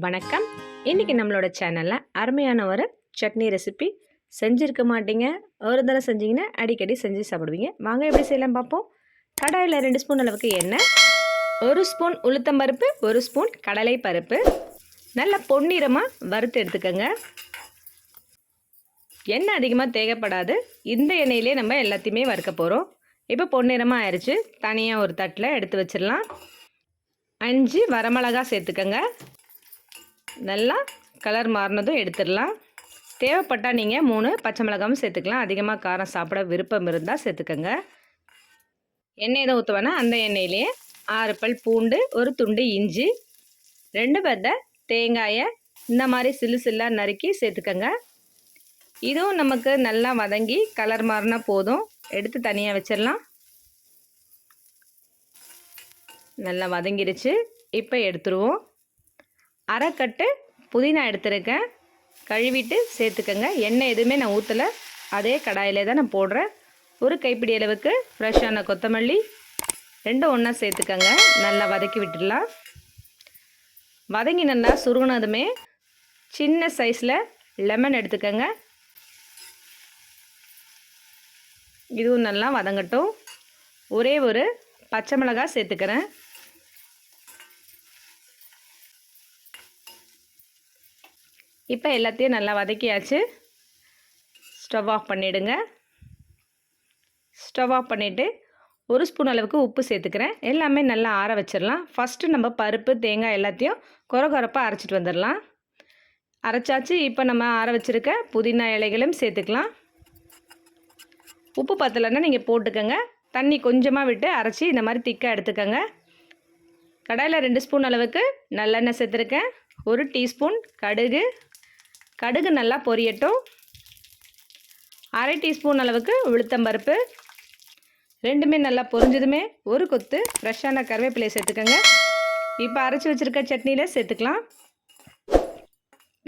வணக்கம். இன்றைக்கி நம்மளோட சேனலில் அருமையான ஒரு சட்னி ரெசிபி செஞ்சுருக்க மாட்டீங்க. ஒரு தடவை செஞ்சீங்கன்னா அடிக்கடி செஞ்சு சாப்பிடுவீங்க. வாங்க எப்படி செய்யலாம் பார்ப்போம். கடாயில் ரெண்டு ஸ்பூன் அளவுக்கு எண்ணெய். ஒரு ஸ்பூன் உளுத்தம்பருப்பு ஒரு ஸ்பூன் கடலை பருப்பு. நல்லா பொன்னிறமாக வறுத்து எடுத்துக்கோங்க. எண்ணெய் அதிகமாக தேவைப்படாது. இந்த எண்ணெயிலே நம்ம எல்லாத்தையுமே வறுக்க போகிறோம் இப்போ பொன்னிறமாக ஆயிடுச்சு தனியாக ஒரு தட்டில் எடுத்து வச்சிடலாம். அஞ்சு வரமிளகா சேர்த்துக்கோங்க. நல்லா கலர் மாறினதும் எடுத்துடலாம். தேவைப்பட்டால் நீங்கள் மூணு பச்சை மிளகாவும் சேர்த்துக்கலாம். அதிகமாக காரம் சாப்பிட விருப்பம் இருந்தால் சேர்த்துக்கோங்க. எண்ணெய் தான் ஊற்றுவேன்னா அந்த எண்ணெயிலேயே ஆறு பல் பூண்டு ஒரு துண்டு இஞ்சி ரெண்டு பத்த தேங்காயை இந்த மாதிரி சில்லு சில்லாக நறுக்கி சேர்த்துக்கோங்க. இதுவும் நமக்கு நல்லா வதங்கி கலர் மாறினா போதும். எடுத்து தனியாக வச்சிடலாம். நல்லா வதங்கிடுச்சு இப்போ எடுத்துருவோம். அரைக்கட்டு புதினா எடுத்துருக்கேன். கழுவிட்டு சேர்த்துக்கோங்க. எண்ணெய் எதுவுமே நான் ஊற்றலை அதே கடாயிலே தான் நான் போடுறேன். ஒரு கைப்பிடி அளவுக்கு ஃப்ரெஷ்ஷான கொத்தமல்லி. ரெண்டும் ஒன்றா சேர்த்துக்கோங்க. நல்லா வதக்கி விட்டுடலாம். வதங்கி நல்லா சுருங்கினதுமே சின்ன சைஸில் லெமன் எடுத்துக்கோங்க. இதுவும் நல்லா வதங்கட்டும். ஒரே ஒரு பச்சை மிளகா சேர்த்துக்கிறேன். இப்போ எல்லாத்தையும் நல்லா வதக்கியாச்சு. ஸ்டவ் ஆஃப் பண்ணிவிடுங்க ஸ்டவ் ஆஃப் பண்ணிவிட்டு ஒரு ஸ்பூன் அளவுக்கு உப்பு சேர்த்துக்கிறேன். எல்லாமே நல்லா ஆற வச்சிடலாம். ஃபஸ்ட்டு நம்ம பருப்பு தேங்காய் எல்லாத்தையும் குறை குறைப்பாக அரைச்சிட்டு வந்துடலாம். அரைச்சாச்சு. இப்போ நம்ம ஆற வச்சுருக்க புதினா இலைகளும் சேர்த்துக்கலாம். உப்பு பத்தலைன்னா நீங்கள் போட்டுக்கோங்க. தண்ணி கொஞ்சமாக விட்டு அரைச்சி இந்த மாதிரி திக்காக எடுத்துக்கோங்க. கடாயில் ரெண்டு ஸ்பூன் அளவுக்கு நல்லெண்ணெய் சேர்த்துருக்கேன். ஒரு டீஸ்பூன் கடுகு கடுகு நல்லா பொரியட்டும். அரை டீஸ்பூன் அளவுக்கு உளுத்தம்பருப்பு ரெண்டுமே நல்லா பொரிஞ்சதுமே ஒரு கொத்து ஃப்ரெஷ்ஷான கருவேப்பிலையை சேர்த்துக்கோங்க. இப்போ அரைச்சி வச்சுருக்க சட்னியில் சேர்த்துக்கலாம்.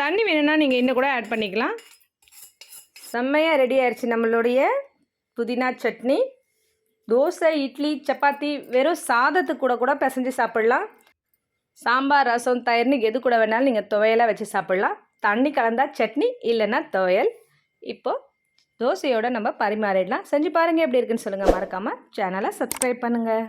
தண்ணி வேணும்னா நீங்கள் இன்னும் கூட ஆட் பண்ணிக்கலாம். செம்மையாக ரெடி ஆயிடுச்சு நம்மளுடைய புதினா சட்னி. தோசை இட்லி சப்பாத்தி வெறும் சாதத்துக்கு கூட கூட பிசைஞ்சு சாப்பிட்லாம். சாம்பார் ரசம் தயிர்னு எது கூட வேணாலும் நீங்கள் துவையலாக வச்சு சாப்பிட்லாம். தண்ணி கலந்தா சட்னி இல்லைன்னா துவையல். இப்போது தோசையோடு நம்ம பரிமாறிடலாம். செஞ்சு பாருங்கள் எப்படி இருக்குன்னு சொல்லுங்கள் மறக்காமல் சேனலை சப்ஸ்கிரைப் பண்ணுங்கள்